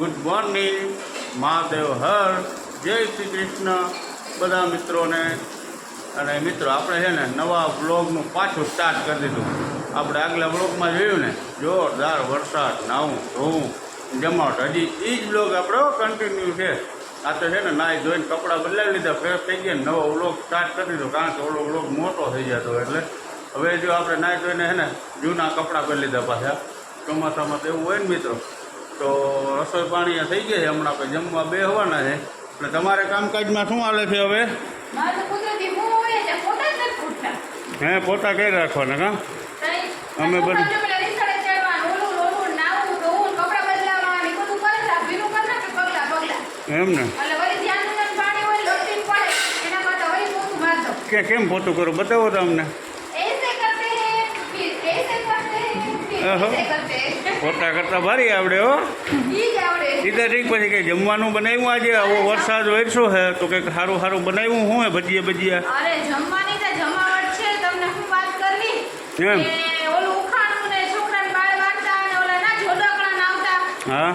Good morning, Mahadev હર, જય શ્રી કૃષ્ણ. બધા મિત્રોને, અને મિત્રો, આપણે છે ને નવા બ્લોગનું પાછું સ્ટાર્ટ કરી દીધું. આપણે આગલા બ્લોગમાં જોયું ને, જોરદાર વરસાદ નાવું ધોવું જમાવટ. હજી એ જ બ્લોગ આપણો કન્ટિન્યુ છે. આ તો છે ને નાહી ધોઈને કપડાં બદલાવી લીધા ફ્રેશ થઈ ગયા નવો વ્લોગ સ્ટાર્ટ કરી દીધો, કારણ કે ઓલો વ્લોગ મોટો થઈ જતો એટલે. હવે જો આપણે નાહી ધોઈને છે ને જૂના કપડાં બદલી લીધા પાછા. ચોમાસામાં તો એવું હોય ને મિત્રો તો રસોઈ પાણી થઈ ગયા છે. હમણાં આપણે જમવા બે હોવાના છે. એટલે તમારે કામકાજમાં શું હાલે છે હવે? હું હે પોતા કઈ રાખવાના કા? અમે બધું-. એમ ને. કે કેમ પોતું કરો? બતાવો તમને ऐसे ફરતા કરતા ભારી આવડે હો. સીધા ઠીક પછી કંઈ જમવાનું બનાવ્યું આજે? આવો વરસાદ વેરશો હે તો કંઈક સારું સારું બનાવ્યું હું હે ભજીયા ભજીયા? હા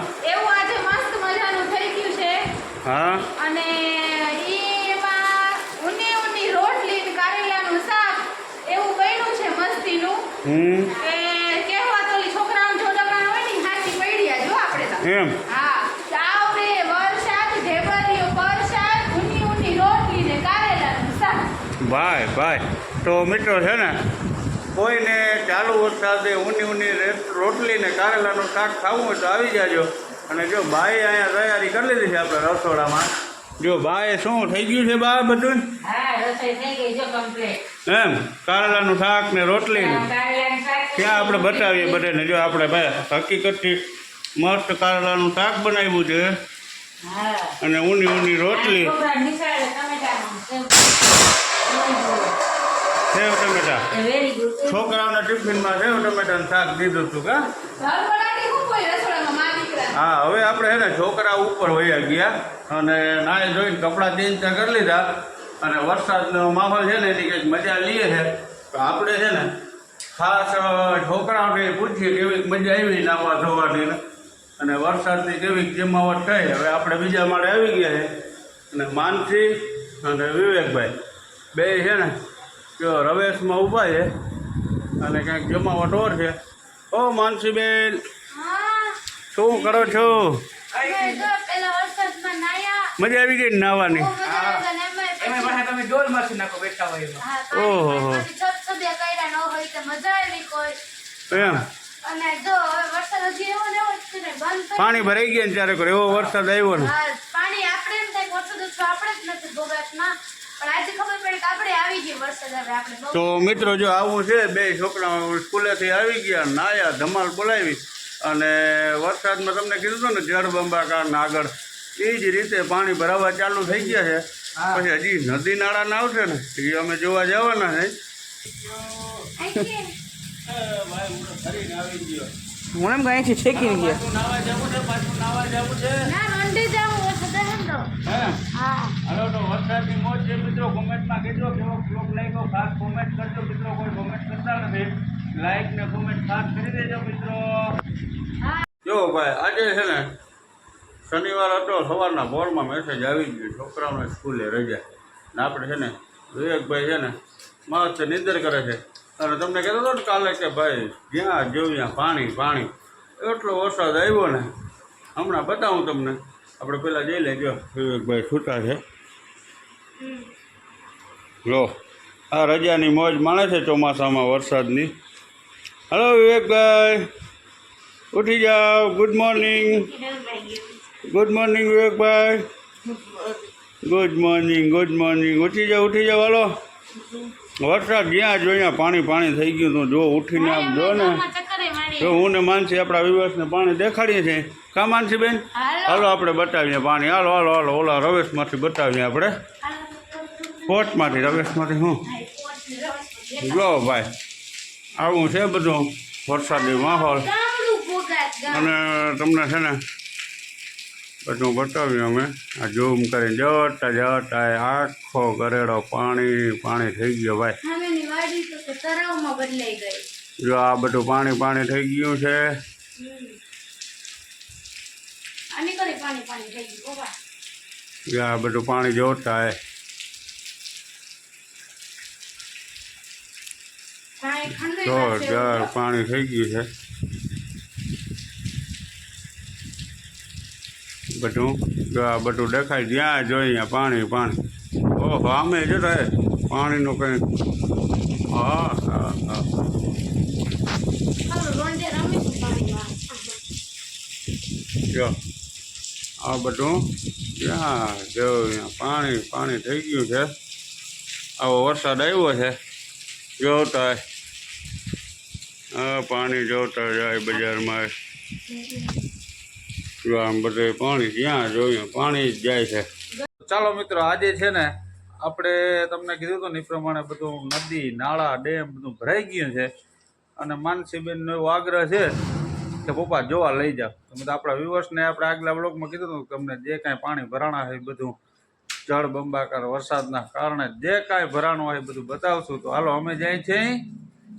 હા? અને શાક એવું બન્યું છે મસ્તીનું. હમ? ભાઈ ભાઈ. તો મિત્રો છે ને કોઈને ચાલુ વરસાદે ઊની ઊની રે- રોટલી ને કારેલાનું શાક ખાવું હોય તો આવી જાજો. અને જો ભાઈ અહીંયા તૈયારી કરી લીધી છે આપણે રસોડામાં. જો ભાઈ શું થઈ ગયું છે બા બધું? એમ કારેલાનું શાક ને રોટલી ત્યાં આપણે બતાવીએ બધાને? જો આપણે ભાઈ હકીકતથી મસ્ત કારેલાનું શાક બનાવ્યું છે. અને ઊની ઊની રોટલી. સેવ ટમેટા છોકરાઓના ટિફિનમાં સેવ ટમેટાનું શાક દીધું હતું કા? હું હા હવે આપણે છે ને છોકરા ઉપર વયા ગયા અને નાય જોઈને કપડાં ચેન્જ કરી લીધા. અને વરસાદનો માહોલ છે ને એની કંઈક મજા લઈએ છે. તો આપણે છે ને ખાસ છોકરાઓને પૂછીએ કેવી મજા આવી નાવા ધોવાની. અને વરસાદની કેવી જમાવટ થઈ. હવે આપણે બીજા માળે આવી ગયા છે. અને માનસી અને વિવેકભાઈ. બે છે ને જો રવેશમાં ઊભા છે. અને કંઈક જમાવટ ઓર છે. ઓ માનસીબેન શું કરો છો? મજા આવી ગઈ ને નાવાની? ઓહો. પાણી પછી છબછબિયા કર્યા ન હોય તો મજા આવી કોઈ. એમ. અને જો હવે વરસાદ હજી એવો ને એવો જ છે ને બંધ થઈ પાણી ભરાઈ ગયા ને ત્યારે કોઈ એવો વરસાદ આવ્યો ને હા, પાણી આપણે એમ થાય કે વરસાદ ઓછો આપણે જ નથી ભોગાતમાં પણ આજે ખબર પડી કે આપણે આવી ગઈ વરસાદ હવે આપણે બહુ તો મિત્રો જો આવું છે બે છોકરાઓ સ્કૂલેથી આવી ગયા નાયા ધમાલ બોલાવી અને વરસાદમાં તમને કીધું હતું ને જળબંબાકાર ને આગળ. એ જ રીતે પાણી ભરાવા ચાલુ થઈ ગયા છે. પછી હજી નદી નાળા ના આવશે ને એ અમે જોવા જવાના છે. હું એમ કઈ છે છેકીને ગયા. નાવા જવું છે પાછું નાવા જવું છે. ના મંડી જાવું વરસાદ આવે ને તો. હે. છે મિત્રો કોમેન્ટમાં કહેજો, કેવો બ્લોગ લાગ્યો, ખાસ કોમેન્ટ કરજો. મિત્રો, કોઈ કોમેન્ટ કરતા નથી. લાઈક ને કોમેન્ટ ખાસ કરી દેજો, મિત્રો. જો ભાઈ, આજે છે ને, શનિવાર હતો, સવારના બોર્ડમાં મેસેજ આવી ગયો. છોકરાઓને સ્કૂલે રજા. ને આપણે છે ને, વિવેકભાઈ છે ને, મસ્ત નિંદર કરે છે. અને તમને કહેતો હતો ને કાલે કે ભાઈ, જ્યાં જોયું પાણી પાણી. એટલો વરસાદ આવ્યો ને. હમણાં બતાવું તમને. આપણે પહેલાં જઈ લેજો. વિવેકભાઈ છૂટા છે. લો આ રજાની મોજ માણે છે ચોમાસામાં વરસાદની. હલો વિવેકભાઈ. ઉઠી જાઓ. ગુડ મોર્નિંગ ગુડ મોર્નિંગ વિવેકભાઈ. ગુડ મોર્નિંગ ગુડ મોર્નિંગ ઉઠી જાઓ ઉઠી જાઓ હાલો. વરસાદ જ્યાં જોયા પાણી પાણી થઈ ગયું તું જો ઉઠીને આમ જો ને જો હું ને માનસી આપણા વિવેશને પાણી દેખાડીએ છીએ. કા માનસી બેન હાલો. હાલો આપણે બતાવીએ પાણી. હાલો હાલો હાલો ઓલા રવેશમાંથી બતાવીએ આપણે. પોટમાંથી રવેશમાંથી હું જો ભાઈ આવું છે બધું વરસાદી માહોલ ગામડું ભોગાત ગામ અને તમને છે ને બધું બતાવ્યું અમે આ ઝૂમ કરીને જતા જતા આખો ગરેડો પાણી પાણી થઈ ગયો ભાઈ સામેની વાડી તો કે તળાવમાં બદલાઈ ગઈ જો આ બધું પાણી પાણી થઈ ગયું છે અને કરી પાણી પાણી થઈ ગયું બાબા કે આ બધું પાણી જોતા હે કાંઈ ખંડોય ના છે જોરદાર. પાણી થઈ ગયું છે. બધું જો આ બધું દેખાય જ્યાં જોઈએ અહીંયા પાણી પાણી. ઓહો આમે જોતા રહે પાણીનું કંઈ હા હા હા. જો આ બધું જ્યાં જો અહીંયા પાણી પાણી થઈ ગયું છે. આવો વરસાદ આવ્યો છે. જોતા. હા પાણી જોતા જાય બજારમાં. જો આમ બધે પાણી જ્યાં જોયું પાણી જ જાય છે. ચાલો મિત્રો, આજે છે ને આપણે તમને કીધું હતું ને એ પ્રમાણે બધું નદી, નાળા, ડેમ બધું ભરાઈ ગયું છે. અને માનસીબેનનો એવો આગ્રહ છે કે પપ્પા જોવા લઈ જાઓ. તમે તો આપણા વ્યુઅર્સને આપણે આગલા બ્લોગમાં કીધું હતું તમને જે કાંઈ પાણી ભરાણા હોય એ બધું જળ બંબાકાર વરસાદના કારણે જે કાંઈ ભરાણું હોય બધું બતાવશું. તો હાલો અમે જાય છે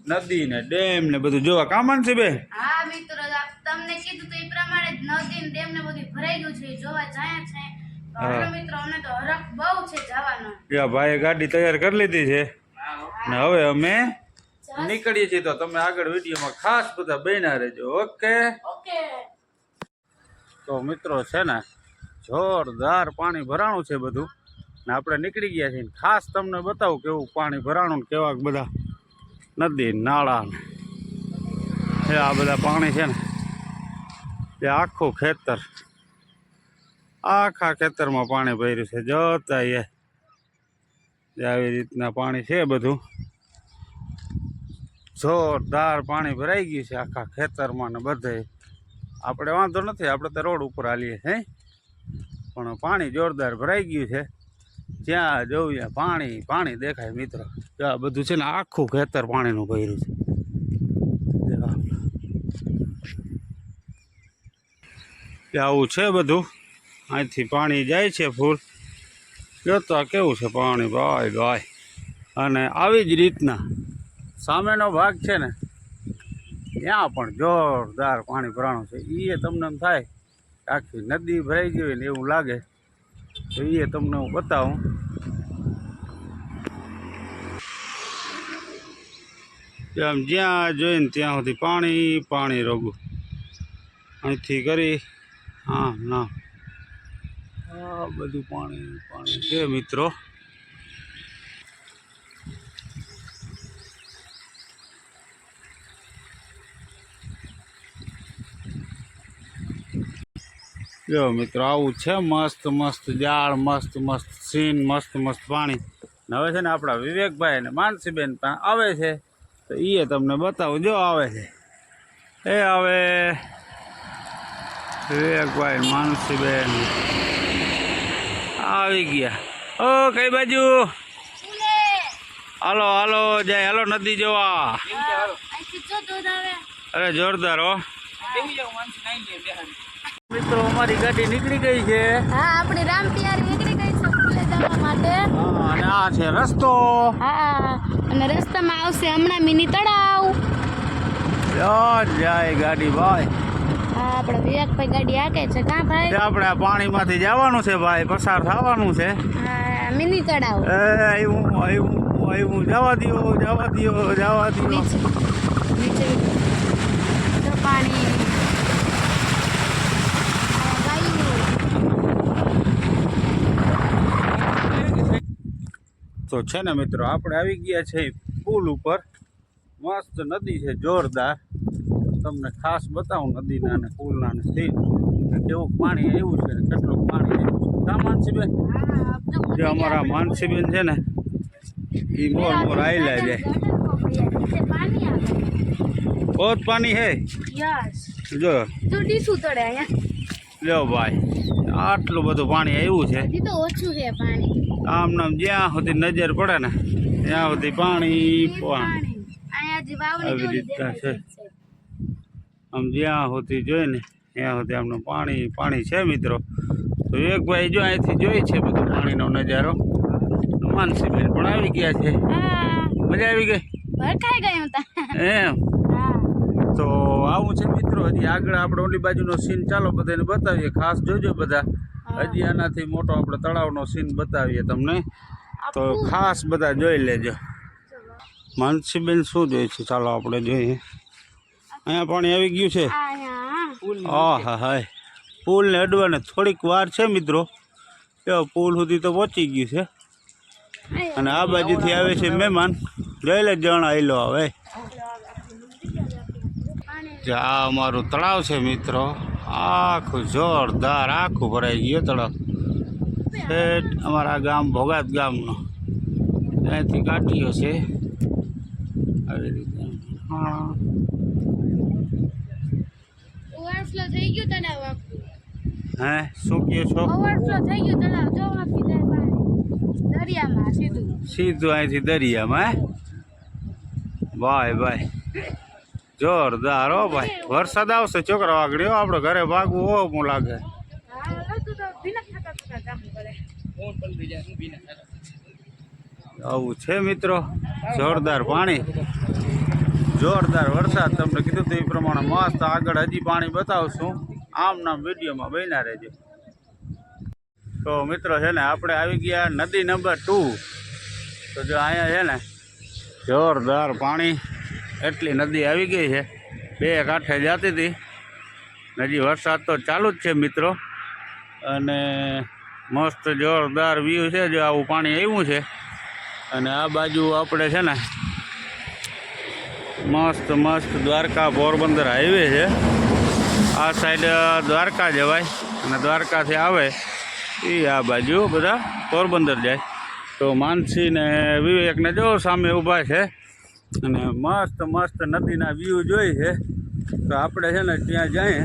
નદી ને ડેમ ને બધું. જોવા કામણ છે બે હા મિત્રો તમને કીધું તો એ પ્રમાણે નદી ને ડેમ ને બધું ભરાઈ ગયું છે. જોવા જાય છે. હા. મિત્રો અમને તો હરખ બહુ છે જવાનો. યા ભાઈએ ગાડી તૈયાર કરી લીધી છે. ને હવે અમે નીકળીએ છીએ. તો તમે આગળ વિડીયોમાં ખાસ બધા બન્યા રહેજો. ઓકે? ઓકે. તો મિત્રો છે ને જોરદાર પાણી ભરાણું છે બધું. ને આપણે નીકળી ગયા છીએ ખાસ તમને બતાવું કેવું પાણી ભરાણું ને કેવા બધા નદી, નાળા એ આ બધા પાણી છે ને એ આખું ખેતર, આખા ખેતરમાં પાણી ભર્યું છે. જોતા એ આવી રીતના પાણી છે બધું. જોરદાર પાણી ભરાઈ ગયું છે આખા ખેતરમાં ને બધે. આપણે વાંધો નથી, આપણે તો રોડ ઉપર હાલીએ, હે? પણ પાણી જોરદાર ભરાઈ ગયું છે. જ્યાં જોઈએ પાણી પાણી દેખાય મિત્રો. જો આ બધું છે ને આખું ખેતર પાણીનું ભર્યું છે. આવું છે બધું? અહીંથી પાણી જાય છે ફૂલ. જોતા કેવું છે પાણી? ભાઈ ભાઈ. અને આવી જ રીતના સામેનો ભાગ છે ને, ત્યાં પણ જોરદાર પાણી ભરાણું છે. એ તમને એમ થાય આખી નદી ભરાઈ ગઈ હોય ને એવું લાગે. તો એ તમને હું બતાવું. આમ જ્યાં જોઈને ત્યાં સુધી પાણી પાણી રોગું. અહીંથી કરી, હા, ના. બધું પાણી પાણી. છે મિત્રો? જો મિત્રો આવું છે મસ્ત મસ્ત ઝાડ મસ્ત મસ્ત સીન મસ્ત મસ્ત પાણી. હવે છે ને આપણા વિવેકભાઈ અને માનસીબેન પણ આવે છે. તો એ તમને બતાવું. જો આવે છે. એ આવે. વિવેકભાઈ માનસીબેન. આવી ગયા. ઓ કઈ બાજુ? હાલો હાલો જાય. હાલો નદી જોવા. અરે જોરદાર હો. મિત્રો અમારી ગાડી નીકળી ગઈ છે. હા આપણી રામપિયારી નીકળી ગઈ છે સ્કૂલે જવા માટે. અને આ છે રસ્તો. હા અને રસ્તામાં આવશે હમણાં મિની તળાવ. જાય ગાડી ભાઈ. હા આપણે વિવેકભાઈ ગાડી હાકે છે કા ભાઈ? આપણે પાણીમાંથી જવાનું છે ભાઈ પસાર થવાનું છે. હા મિની તળાવ. એ આવ્યું આવ્યું આવ્યું જવા દો જવા દો જવા દ્યો નીચે નીચે જો પાણી હા, ગાયું. તો છે ને મિત્રો આપણે આવી ગયા છે પુલ ઉપર. મસ્ત નદી છે જોરદાર. તમને ખાસ બતાવું નદીના અને પુલના ને સીન. કેવું પાણી આવ્યું છે ને કેટલું પાણી આવ્યું છે. કા માનસીબેન? જે અમારા માનસીબેન છે ને એ મોર મોર આવેલા જાય બહુ પાણી હે જો. તું ડીસું તળે અહીંયા. લ્યો ભાઈ આટલું બધું પાણી આવ્યું છે. હજી તો ઓછું છે પાણી. આમ નામ જ્યાં સુધી નજર પડે ને ત્યાં સુધી પાણી પાણી. આવી રીતના છે. આમ જ્યાં સુધી જોઈ ને ત્યાં સુધી આમનું પાણી પાણી છે મિત્રો. તો એક ભાઈ જો અહીંથી જોઈ છે બધું પાણીનો નજારો. માનસીબેન પણ આવી ગયા છે. મજા આવી ગઈ? ભરખાઈ ગયું એમ. તો આવું છે મિત્રો હજી આગળ આપણે ઓલી બાજુનો સીન ચાલો બધાને બતાવીએ. ખાસ જોજો બધા. હજી આનાથી મોટો આપણે તળાવનો સીન બતાવીએ તમને. તો ખાસ બધા જોઈ લેજો. માનસીબેન શું જોઈએ છે? ચાલો આપણે જોઈએ. અહીંયા પાણી આવી ગયું છે? હા હા. હા પુલને અડવાને થોડીક વાર છે મિત્રો. એ પુલ સુધી તો પહોંચી ગયું છે. અને આ બાજુથી આવે છે મહેમાન. જોઈ લે જણ આવેલો હવે. જે આ અમારું તળાવ છે મિત્રો. આખું જોરદાર આખું ભરાઈ ગયું તળાવ. શેઠ અમારા ગામ ભોગાત ગામનો. ત્યાંથી કાઢ્યો છે. આવી રીતે હા. ઓવરફ્લો થઈ ગયું તળાવ આખું. હે? શું કહો છો? ઓવરફ્લો થઈ ગયું તળાવ. જો આખી જાય દરિયામાં સીધું. સીધું અહીંથી દરિયામાં ભાઈ ભાઈ. જોરદાર હો ભાઈ. વરસાદ આવશે છોકરા વાગડ્યો આપણે ઘરે ભાગવું હો હું લાગે આવું છે મિત્રો જોરદાર પાણી. જોરદાર વરસાદ તમને કીધું તો એ પ્રમાણે મસ્ત આગળ હજી પાણી બતાવશું. આમ નામ વિડીયોમાં બન્યા રહેજો. તો મિત્રો છે ને આપણે આવી ગયા નદી નંબર ટુ. તો જો અહીંયા છે ને જોરદાર પાણી. એટલી નદી આવી ગઈ છે. બે કાંઠે જતી હતી. હજી વરસાદ તો ચાલુ જ છે મિત્રો. અને મસ્ત જોરદાર વ્યૂ છે જો આવું પાણી આવ્યું છે. અને આ બાજુ આપણે છે ને મસ્ત મસ્ત દ્વારકા પોરબંદર હાઈવે છે. આ સાઈડ દ્વારકા જવાય. અને દ્વારકાથી આવે એ આ બાજુ બધા પોરબંદર જાય. તો માનસી ને વિવેકને જો સામે ઊભા છે. અને મસ્ત મસ્ત નદીના વ્યૂ જોઈ છે. તો આપણે છે ને ત્યાં જઈએ.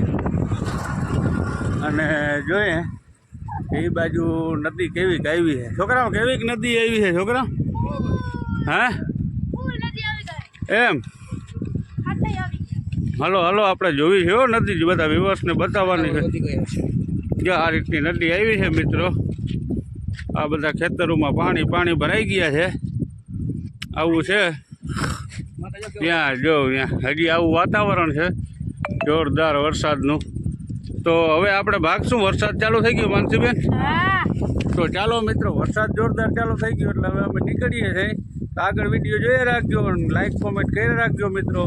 અને જોઈએ, એ બાજુ નદી કેવી આવી છે. છોકરાઓ કેવીક નદી આવી છે છોકરા હે? એમ? હલો હલો, આપણે જોવી છે નદી બધા વિવસને બતાવવાની છે. જો આ રીતની નદી આવી છે મિત્રો. આ બધા ખેતરોમાં પાણી પાણી ભરાઈ ગયા છે. આવું છે. ત્યાં જો ત્યાં હજી આવું વાતાવરણ છે. જોરદાર વરસાદનું. તો હવે આપણે ભાગશું વરસાદ ચાલુ થઈ ગયો માનસીબેન? તો ચાલો મિત્રો વરસાદ જોરદાર ચાલુ થઈ ગયો એટલે હવે અમે નીકળીએ છીએ. આગળ વીડિયો જોઈ રાખજો લાઈક કોમેન્ટ કરી રાખજો મિત્રો.